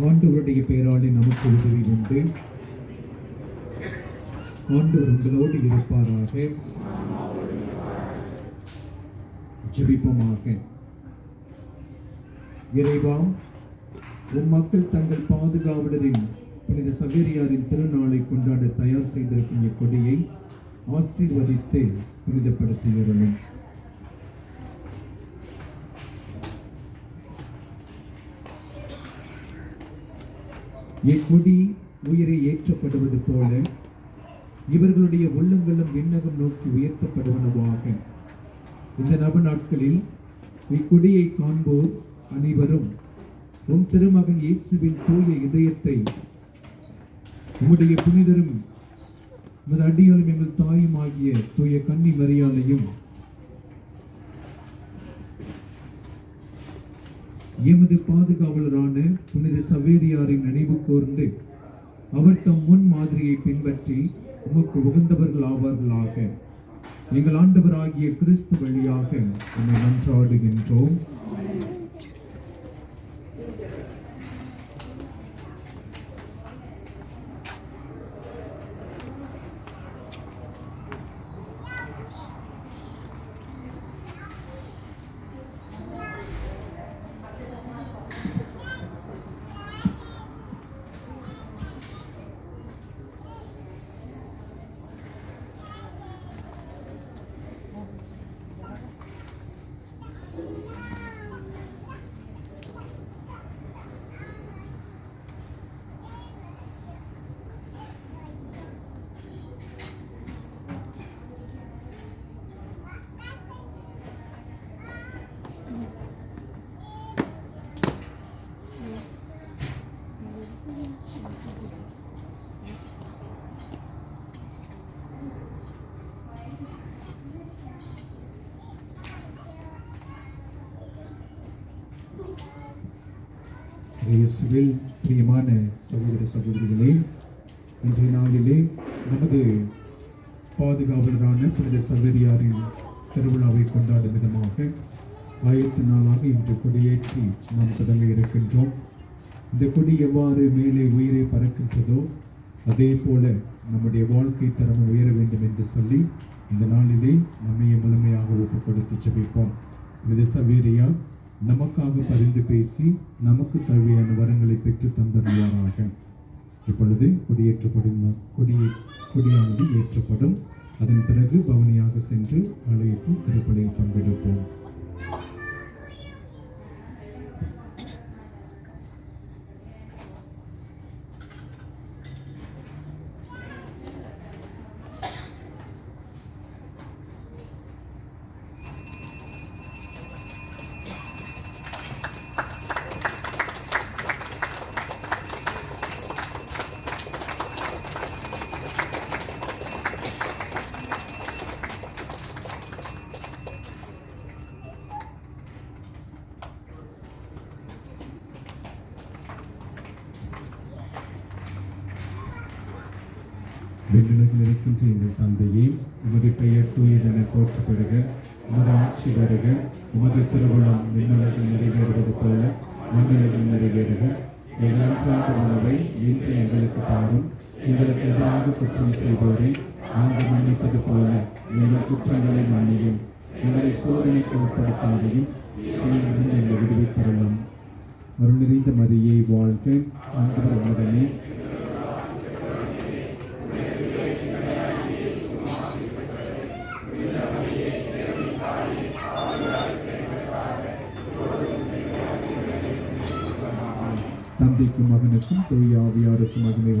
ஆண்டவருடைய பெயராலே நமக்கு உதவி உண்டு. ஆண்டவர் உங்களோடு இருப்பாராக. ஜபிப்பமாக. இறைவா உம் மக்கள் தங்கள் பாதுகாவலரின் புனித சவேரியாரின் திருநாளை கொண்டாட தயார் செய்திருக்கும் இக்கொடியை ஆசீர்வதித்து புனிதப்படுத்தியுள்ளோம். இக்கொடி உயிரை ஏற்றப்படுவது போல இவர்களுடைய உள்ளங்களும் விண்ணகம் நோக்கி உயர்த்தப்படுவனவாக. இந்த நவ நாட்களில் இக்கொடியை காண்போர் அனைவரும் உம் திருமகன் இயேசுவின் தூய இதயத்தை உம்முடைய புனிதரும் உமது அடியாலும் எங்கள் தாயும் ஆகிய தூய கன்னி மரியாதையும் எமது பாதுகாவலரான புனித சவேரியாரின் நினைவு கூர்ந்து அவர் தம் முன் மாதிரியை பின்பற்றி உமக்கு உகந்தவர்கள் ஆவார்களாக. எங்கள் ஆண்டவராகிய கிறிஸ்து வழியாக நம்மை நன்றாடுகின்றோம். இயேசுவில் பிரியமான சகோதர சகோதரிகளே இன்றைய நாளிலே நமது பாதுகாவலரான புனித சகோதரியாரின் திருவிழாவை கொண்டாடும் விதமாக ஆயிரத்தி நாளாக இன்று கொடியேற்றி நாம் தொடங்க இருக்கின்றோம். இந்த கொடி எவ்வாறு மேலே உயிரை பறக்கின்றதோ அதே போல நம்முடைய வாழ்க்கை தரம் உயர வேண்டும் என்று சொல்லி இந்த நாளிலே நம்மையை முழுமையாக ஒப்புக் கொடுத்து ஜெபிப்போம். இது சவேரியா நமக்காக பரிந்து பேசி நமக்கு தேவையான வரங்களை பெற்று தந்தருவாராக. இப்பொழுது கொடியேற்றப்படும் கொடியை கொடியானது ஏற்றப்படும். அதன் பிறகு பவனியாக சென்று ஆலயத்தில் திருப்பலியில் பங்கெடுப்போம். விண்ணுலகில் இருக்கின்ற எங்கள் தந்தையே உமது பெயர் தூயதென பெறுக. உமது ஆட்சி வருக. உமது திருவிழம் விண்ணுலகில் நிறைவேறுவது போல மண்ணுலகில் நிறைவேறுக. எங்கள் உணவை இன்று எங்களுக்கு தாரும். எங்களுக்கு எதிராக குற்றம் செய்வோரை நாங்கள் மன்னிப்பது போல எங்கள் குற்றங்களை மன்னியும். எங்களை சோதனைக்கு உட்படுத்தாதையும் தீங்கிலிருந்து எங்களை விடுவித்தரலாம் அருள் நிறைந்த மதியை வாழ்க. அன்று உடனே தந்தைக்கும் மகனுக்கும் தூய ஆவியாருக்கும் மகிமை